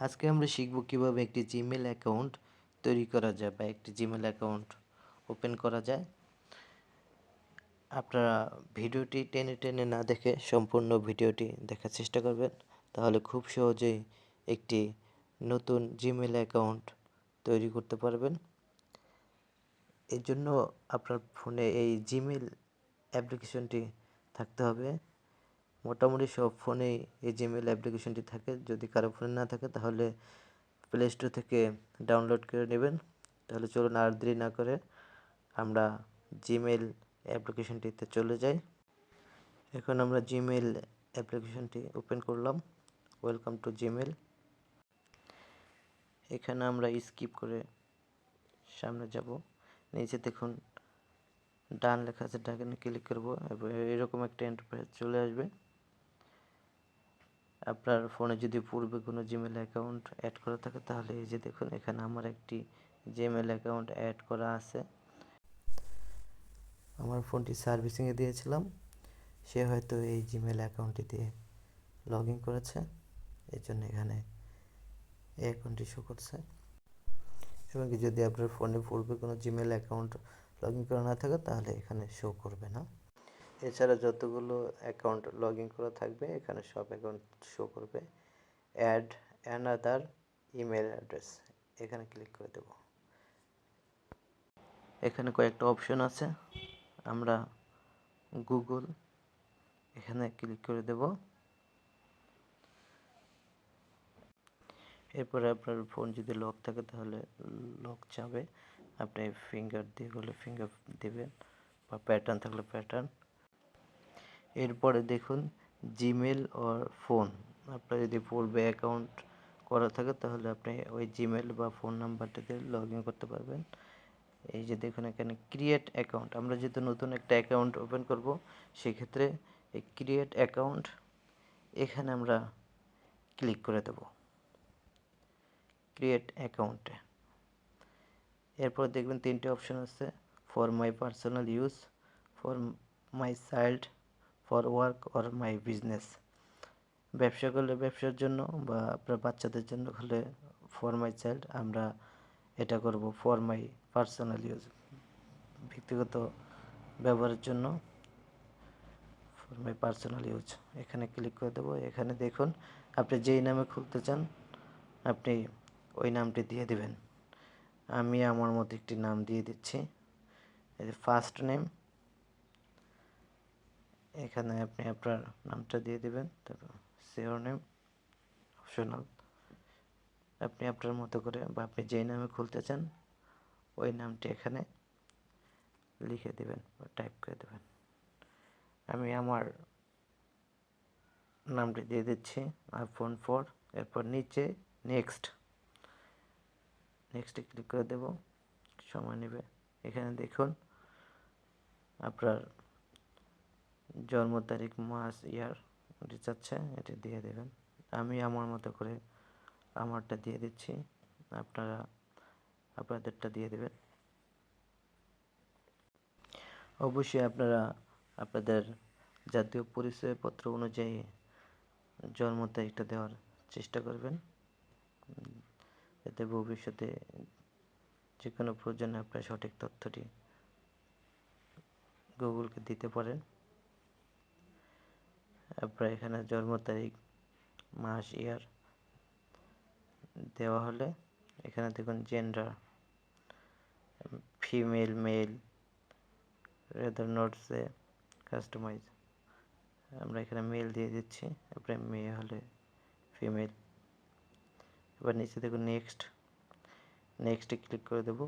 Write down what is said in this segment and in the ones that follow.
আজকে আমরা শিখব কীভাবে একটি জিমেল অ্যাকাউন্ট তৈরি করা যায় বা একটি জিমেল অ্যাকাউন্ট ওপেন করা যায়। আপনারা ভিডিওটি টেনে টেনে না দেখে সম্পূর্ণ ভিডিওটি দেখার চেষ্টা করবেন। তাহলে খুব সহজেই একটি নতুন জিমেল অ্যাকাউন্ট তৈরি করতে পারবেন। এর জন্য আপনার ফোনে এই জিমেল অ্যাপ্লিকেশনটি থাকতে হবে। মোটামুটি সব ফোনেই এই জিমেল অ্যাপ্লিকেশনটি থাকে। যদি কারও ফোনে না থাকে, তাহলে প্লে স্টোর থেকে ডাউনলোড করে নেবেন। তাহলে চলুন আর দেরি না করে আমরা জিমেল অ্যাপ্লিকেশনটিতে চলে যাই। এখন আমরা জিমেল অ্যাপ্লিকেশনটি ওপেন করলাম। ওয়েলকাম টু জিমেল এখানে আমরা স্কিপ করে সামনে যাব। নিচে দেখুন, ডান লেখা আছে, ডানে ক্লিক করব। এরকম একটা ইন্টারফেস চলে আসবে। আপনার ফোনে যদি পূর্বে কোনো জিমেল অ্যাকাউন্ট অ্যাড করা থাকে, তাহলে এই যে দেখুন, এখানে আমার একটি জিমেল অ্যাকাউন্ট অ্যাড করা আছে। আমার ফোনটি সার্ভিসিংয়ে দিয়েছিলাম। সে হয়তো এই জিমেল অ্যাকাউন্টটি দিয়ে লগ ইন করেছে। এর জন্য এখানে এই অ্যাকাউন্টটি শো করছে। এবং যদি আপনার ফোনে পূর্বে কোনো জিমেল অ্যাকাউন্ট লগ ইন করা না থাকে, তাহলে এখানে শো করবে না। এছাড়া যতগুলো অ্যাকাউন্ট লগ ইন করা থাকবে, এখানে সব অ্যাকাউন্ট শো করবে। অ্যাড অ্যানাদার ইমেল অ্যাড্রেস এখানে ক্লিক করে দেব। এখানে কয়েকটা অপশন আছে, আমরা গুগল এখানে ক্লিক করে দেব। এরপরে আপনার ফোন যদি লক থাকে, তাহলে লক যাবে। আপনি ফিঙ্গার দিয়ে করলে ফিঙ্গার দেবেন, বা প্যাটার্ন থাকলে প্যাটার্ন এরপরে দেখুন জিমেল ওর ফোন আপনার যদি পূর্বে অ্যাকাউন্ট করা থাকে, তাহলে আপনি ওই জিমেল বা ফোন নাম্বারটাতে লগ ইন করতে পারবেন। এই যে দেখুন এখানে ক্রিয়েট অ্যাকাউন্ট আমরা যেহেতু নতুন একটা অ্যাকাউন্ট ওপেন করব, সেক্ষেত্রে এই ক্রিয়েট অ্যাকাউন্ট এখানে আমরা ক্লিক করে দেব। ক্রিয়েট অ্যাকাউন্টে এরপর দেখবেন তিনটে অপশন আছে for my personal use for my child for work or my business ব্যবসা করলে ব্যবসার জন্য বা আপনার বাচ্চাদের জন্য হলে ফর মাই চাইল্ড আমরা এটা করব ফর মাই পার্সোনাল ইউজ ব্যক্তিগত ব্যবহারের জন্য ফর মাই পার্সোনাল ইউজ এখানে ক্লিক করে দেবো, এখানে দেখুন আপনি যেই নামে খুলতে চান আপনি ওই নামটি দিয়ে দেবেন। আমি আমার মতো একটি নাম দিয়ে দিচ্ছি। ফার্স্ট নেম এখানে আপনি আপনার নামটা দিয়ে দেবেন, তারপর সিওর নেম অপশনাল আপনি আপনার মতো করে বা আপনি যেই নামে খুলতে চান, ওই নামটি এখানে লিখে দেবেন বা টাইপ করে দেবেন। আমি আমার নামটি দিয়ে দিচ্ছি আইফোন ফোর এরপর নিচে নেক্সট নেক্সটে ক্লিক করে দেব, সময় নেবে। এখানে দেখুন, আপনার জন্ম তারিখ, মাস, ইয়ার চাচ্ছে এটি দিয়ে দেবেন। আমি আমার মতো করে আমারটা দিয়ে দিচ্ছি। আপনারা, আপনাদেরটা দিয়ে দেবেন। অবশ্যই আপনারা আপনাদের জাতীয় পরিচয়পত্র অনুযায়ী জন্ম তারিখটা দেওয়ার চেষ্টা করবেন। এতে ভবিষ্যতে যে কোনো প্রয়োজনে আপনার সঠিক তথ্যটি গুগলকে দিতে পারেন। আপনার এখানে জন্ম তারিখ, মাস ইয়ার দেওয়া হলে এখানে দেখুন gender female male rather not say customise আমরা এখানে মেল দিয়ে দিচ্ছি আপনার মেয়ে হলে ফিমেল এবার নিচে দেখুন নেক্সট নেক্সটে ক্লিক করে দেব।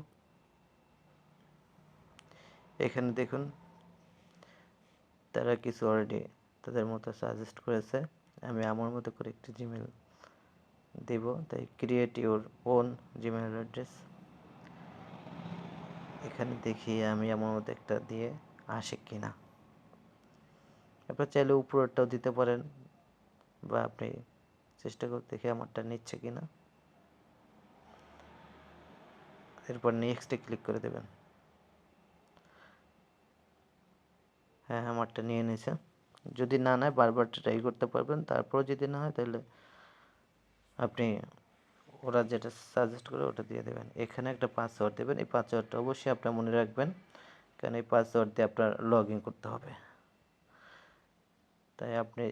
এখানে দেখুন তারা কিছু অলরেডি তাদের মতো সাজেস্ট করেছে। আমি আমার মতো করে একটি জিমেল দেব। তাই create your own Gmail address এখানে দেখি আমি আমার মতো একটা দিয়ে আসে কিনা। আপনার চাইলে উপরেরটাও দিতে পারেন বা আপনি চেষ্টা করে দেখে আমারটা নিচ্ছে কিনা। এরপর নেক্সটে ক্লিক করে দেবেন। হ্যাঁ আমারটা নিয়ে নিয়েছে যদি না নেয় বারবার ট্রাই করতে পারবেন। তারপর যদি না হয় তাহলে আপনি ওরা যেটা সাজেস্ট করে ওটা দিয়ে দেবেন। এখানে একটা পাসওয়ার্ড দেবেন। এই পাসওয়ার্ডটা অবশ্যই আপনার মনে রাখবেন। কারণ এই পাসওয়ার্ড দিয়ে আপনার লগ ইন করতে হবে। তাই আপনি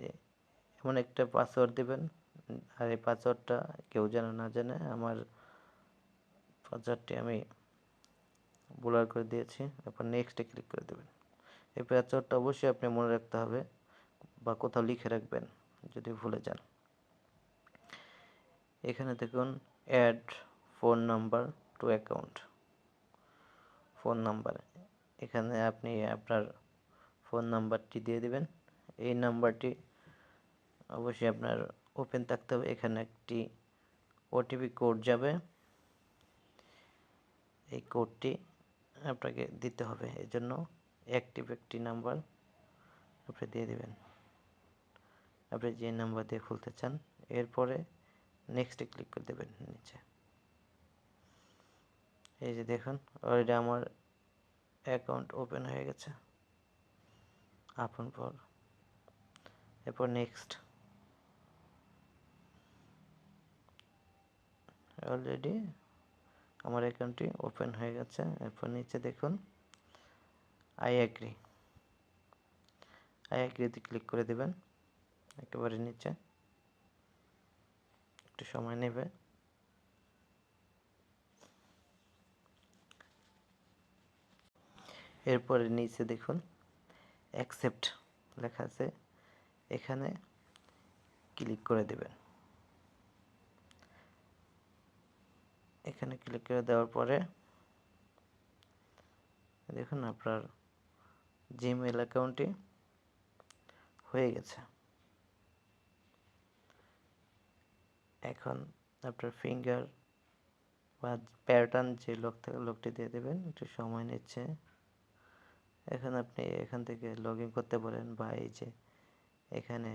এমন একটা পাসওয়ার্ড দেবেন। আর এই পাসওয়ার্ডটা কেউ যেন না জানে, আমার পাসওয়ার্ডটি আমি ব্লার করে দিয়েছি। তারপর নেক্সটে ক্লিক করে দেবেন। এই পাসওয়ার্ডটা অবশ্যই আপনি মনে রাখতে হবে। বা কোথাও লিখে রাখবেন, যদি ভুলে যান। এখানে দেখুন add phone number to account phone number এখানে আপনি আপনার ফোন নাম্বারটি দিয়ে দিবেন। এই নাম্বারটি অবশ্যই আপনার ওপেন থাকতে হবে। এখানে একটি ওটিপি কোড যাবে। এই কোডটি আপনাকে দিতে হবে। এজন্য অ্যাক্টিভ একটি নাম্বার আপনি দিয়ে দিবেন। আপনি যে নাম্বার দিয়ে খুলতে চান, এরপরে নেক্সটে ক্লিক করে দেবেন নিচে। এই যে দেখুন অলরেডি আমার অ্যাকাউন্ট ওপেন হয়ে গেছে। আপন পর। এরপর নেক্সট অলরেডি আমার অ্যাকাউন্টটি ওপেন হয়ে গেছে। এরপর নিচে দেখুন আই অ্যাগ্রি আই অ্যাগ্রিতে ক্লিক করে দেবেন। একেবারে নিচে। একটু সময় নেবে। এরপরে নিচে দেখুন অ্যাকসেপ্ট লেখা আছে। এখানে ক্লিক করে দেবেন। এখানে ক্লিক করে দেওয়ার পরে দেখুন আপনার জিমেল অ্যাকাউন্টটি হয়ে গেছে। এখন আপনার ফিঙ্গার বা প্যাটার্ন যে লোক থেকে লোকটি দিয়ে দেবেন, একটু সময় নিচ্ছে। এখন আপনি এখান থেকে লগ ইন করতে পারেন বা এই যে এখানে